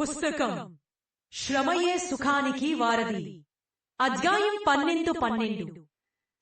పుస్తకం. శ్రమయే సుఖానికి వారధి. అధ్యాయం పన్నెండు పన్నెండు.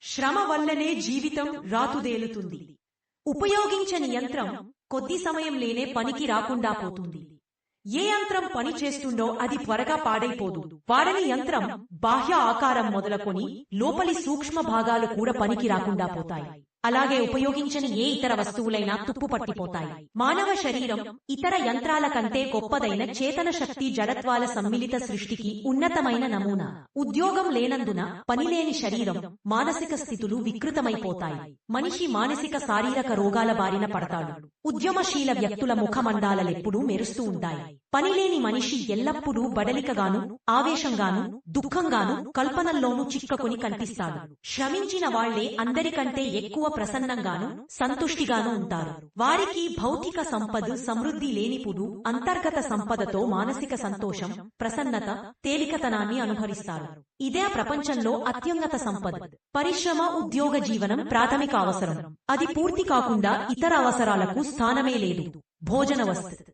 శ్రమ వల్లనే జీవితం రాతుదేలుతుంది. ఉపయోగించని యంత్రం కొద్ది సమయం లేనే పనికి రాకుండా పోతుంది. ఏ యంత్రం పని చేస్తుందో అది త్వరగా పాడైపోదు. వాడని యంత్రం బాహ్య ఆకారం మొదలుకొని లోపలి సూక్ష్మ భాగాలు కూడా పనికి రాకుండా పోతాయి. అలాగే ఉపయోగించని ఏ ఇతర వస్తువులైనా తుప్పు పట్టిపోతాయి మానవ శరీరం ఇతర యంత్రాల కంటే గొప్పదైన చేతన శక్తి జడత్వాల సమ్మిళిత సృష్టికి ఉన్నతమైన నమూనా. ఉద్యోగం లేనందున పనిలేని శరీరం మానసిక స్థితులు వికృతమైపోతాయి. మనిషి మానసిక శారీరక రోగాల బారిన పడతాడు. ఉద్యమశీల వ్యక్తుల ముఖమండాలెప్పుడూ మెరుస్తూ ఉంటాయి. పనిలేని మనిషి ఎల్లప్పుడూ బడలికగాను ఆవేశంగాను దుఃఖంగాను కల్పనల్లోనూ చిక్కకొని కనిపిస్తాడు. శ్రమించిన వాళ్ళే అందరికంటే ఎక్కువ ప్రసన్నంగాను సంతుష్టిగాను ఉంటారు. వారికి భౌతిక సంపద సమృద్ధి లేనిపుడు అంతర్గత సంపదతో మానసిక సంతోషం ప్రసన్నత తేలికతనాన్ని అనుభవిస్తారు. ఇదే ప్రపంచంలో అత్యున్నత సంపద. పరిశ్రమ ఉద్యోగ జీవనం ప్రాథమిక అవసరం. అది పూర్తి కాకుండా ఇతర అవసరాలకు స్థానమే లేదు. భోజన వస్తు.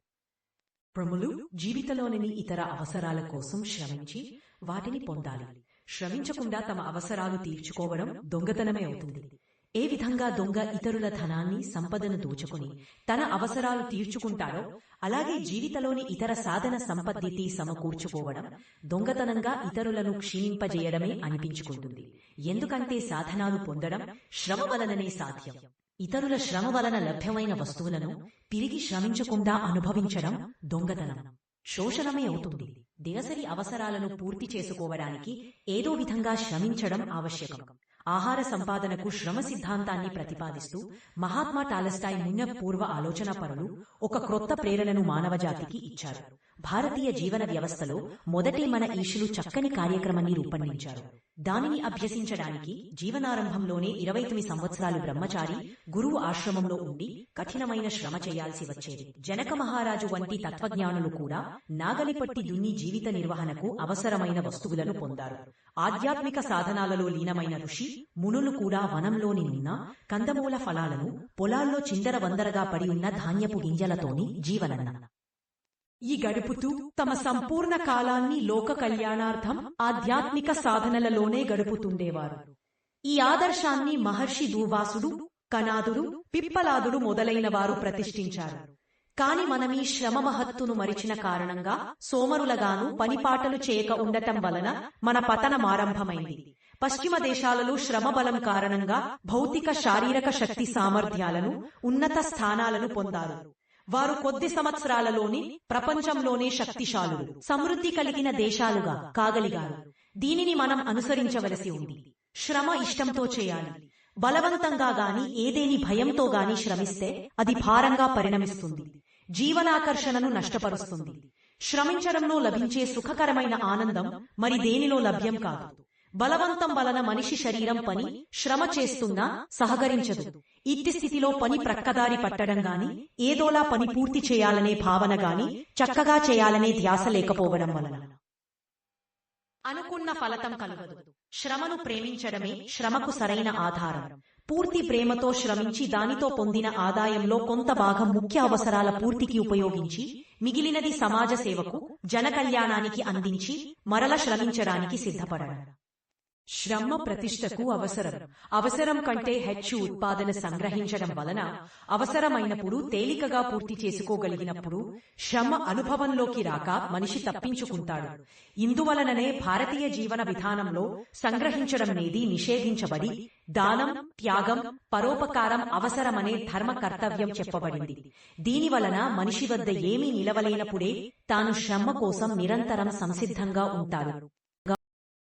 ప్రములు జీవితంలోని ఇతర అవసరాల కోసం శ్రమించి వాటిని పొందాలి. శ్రమించకుండా తమ అవసరాలు తీర్చుకోవడం దొంగతనమే అవుతుంది. ఏ విధంగా దొంగ ఇతరుల ధనాన్ని సంపదను దోచుకుని తన అవసరాలు తీర్చుకుంటాడో అలాగే జీవితంలోని ఇతర సాధన సంపత్తి సమకూర్చుకోవడం దొంగతనంగా ఇతరులను క్షీణింపజేయడమే అనిపించుకుంటుంది. ఎందుకంటే సాధనాలు పొందడం శ్రమ వలననే సాధ్యం. ఇతరుల శ్రమ వలన లభ్యమైన వస్తువులను తిరిగి శ్రమించకుండా అనుభవించడం దొంగతనం. శోషణమే అవుతుంది. దినసరి అవసరాలను పూర్తి చేసుకోవడానికి ఏదో విధంగా శ్రమించడం ఆవశ్యకం. ఆహార సంపాదనకు శ్రమ సిద్ధాంతాన్ని ప్రతిపాదిస్తూ మహాత్మా టాలస్టాయ్ మున్న పూర్వ ఆలోచన పరులు ఒక క్రొత్త ప్రేరణను మానవజాతికి ఇచ్చారు. భారతీయ జీవన వ్యవస్థలో మొదటి మన ఈషులు చక్కని కార్యక్రమాన్ని రూపొందించారు. దానిని అభ్యసించడానికి జీవనారంభంలోనే ఇరవై తొమ్మిది సంవత్సరాలు బ్రహ్మచారి గురువు ఆశ్రమంలో ఉండి కఠినమైన శ్రమ చేయాల్సి వచ్చేది. జనక మహారాజు వంటి తత్వజ్ఞానులు కూడా నాగలిపట్టి దున్ని జీవిత నిర్వహణకు అవసరమైన వస్తువులను పొందారు. ఆధ్యాత్మిక సాధనాలలో లీనమైన ఋషి మునులు కూడా వనంలోని ఉన్న కందమూల ఫలాలను పొలాల్లో చిందర వందరగా పడి ఉన్న ధాన్యపు గింజలతోని జీవనన్న. ఈ గడుపుతూ తమ సంపూర్ణ కాలాన్ని లోక కళ్యాణార్థం ఆధ్యాత్మిక సాధనలలోనే గడుపుతుండేవారు. ఈ ఆదర్శాన్ని మహర్షి దూవాసుడు కనాదుడు పిప్పలాదుడు మొదలైన వారు ప్రతిష్ఠించారు. కాని మనమీ శ్రమ మహత్తును మరిచిన కారణంగా సోమరులగాను పనిపాటలు చేయక ఉండటం వలన మన పతనమారంభమైంది పశ్చిమ దేశాలలో శ్రమ బలం కారణంగా భౌతిక శారీరక శక్తి సామర్థ్యాలను ఉన్నత స్థానాలను పొందారు. వారు కొద్ది సంవత్సరాలలోని ప్రపంచంలోనే శక్తిశాలులు సమృద్ధి కలిగిన దేశాలుగా కాగలిగారు. దీనిని మనం అనుసరించవలసి ఉంది. శ్రమ ఇష్టంతో చేయాలి. బలవంతంగా గాని ఏదేని భయంతో గాని శ్రమిస్తే అది భారంగా పరిణమిస్తుంది. జీవనాకర్షణను నష్టపరుస్తుంది. శ్రమించడంలో లభించే సుఖకరమైన ఆనందం మరి దేనిలో లభ్యం కాదు. బలవంతం వలన మనిషి శరీరం పని శ్రమ చేస్తున్నా సహకరించదు. ఇట్టి స్థితిలో పని ప్రక్కదారి పట్టడం గాని ఏదోలా పని పూర్తి చేయాలనే భావన గాని చక్కగా చేయాలనే ధ్యాస లేకపోవడం వలన. అనుకున్న ఫలితం కలగదు. శ్రమను ప్రేమించడమే శ్రమకు సరైన ఆధారం. పూర్తి ప్రేమతో శ్రమించి దానితో పొందిన ఆదాయంలో కొంత భాగం ముఖ్య అవసరాల పూర్తికి ఉపయోగించి మిగిలినది సమాజ సేవకు జన కళ్యాణానికి అందించి మరల శ్రమించడానికి సిద్ధపడడం. శ్రమ ప్రతిష్టకు అవసరం. అవసరం. కంటే హెచ్చు ఉత్పాదన సంగ్రహించడం వలన అవసరమైనప్పుడు తేలికగా పూర్తి చేసుకోగలిగినప్పుడు శ్రమ అనుభవంలోకి రాక మనిషి తప్పించుకుంటాడు. ఇందువలననే భారతీయ జీవన విధానంలో సంగ్రహించడమనేది నిషేధించబడి దానం త్యాగం పరోపకారం అవసరమనే ధర్మ కర్తవ్యం చెప్పబడింది. దీని వలన మనిషి వద్ద ఏమీ నిలవలేనప్పుడే తాను శ్రమ కోసం నిరంతరం సంసిద్ధంగా ఉంటాడు.